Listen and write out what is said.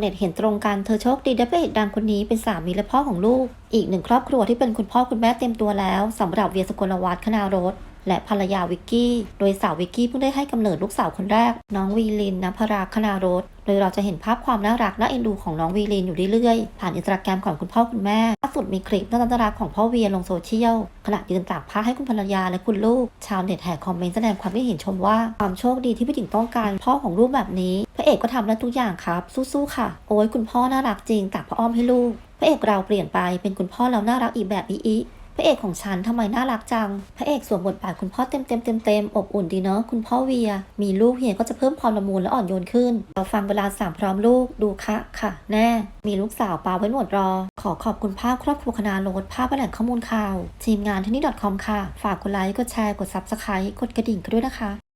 เน็ตเห็นตรงกันเธอโชคดีได้พระเอกดังคนนี้เป็นสามีและพ่อของลูก อีกหนึ่งครอบครัวที่เป็นคุณพ่อคุณแม่เต็มตัวแล้วสำหรับเวียสกลวัฒน์คณารสและภรรยาวิกกี้ โดยสาววิกกี้เพิ่งได้ให้กำเนิดลูกสาวคนแรก น้องวีลินนภราคณารส ดยเราจะเห็นภาพความน่ารักและเอ็นดูของน้องวีลินอยู่เรื่อยๆผ่านอินสตาแกรมของคุณพ่อคุณแม่ล่าสุดมีคลิปน่ารักของพ่อเวียลงโซเชียลขณะยืนตากผ้าให้คุณภรรยาและคุณลูก ชาวเน็ตแห่คอมเมนต์แสดงความคิดเห็นชมว่าความโชคดีที่พี่ถิงต้องการพ่อของลูกแบบนี้พระเอกก็ทำได้ทุกอย่างครับสู้ๆค่ะ โอ้ยคุณพ่อน่ารักจริงตากผ้าอ้อมให้ลูกพระเอกเราเปลี่ยนไปเป็นคุณพ่อแล้วน่ารักอีกแบบอีอี ระเอกของฉันทำไมน่ารักจัง พระเอกสวมบทบาทคุณพ่อเต็มเต็มเต็มเต็มๆอบอุ่นดีเนาะคุณพ่อเวีย มีลูกเฮียก็จะเพิ่มความละมุนและอ่อนโยนขึ้น เราฟังเวลาสามพร้อมลูกดูคะค่ะ แน่ มีลูกสาวปาไว้หนวดรอ ขอขอบคุณภาพครอบครัวคณาโรดภาพแหล่งข้อมูลข่าว ทีมงานที่นี่ .com ค่ะ ฝากกดไลค์กดแชร์กดซับสไครต์กดกระดิ่งกันด้วยนะคะ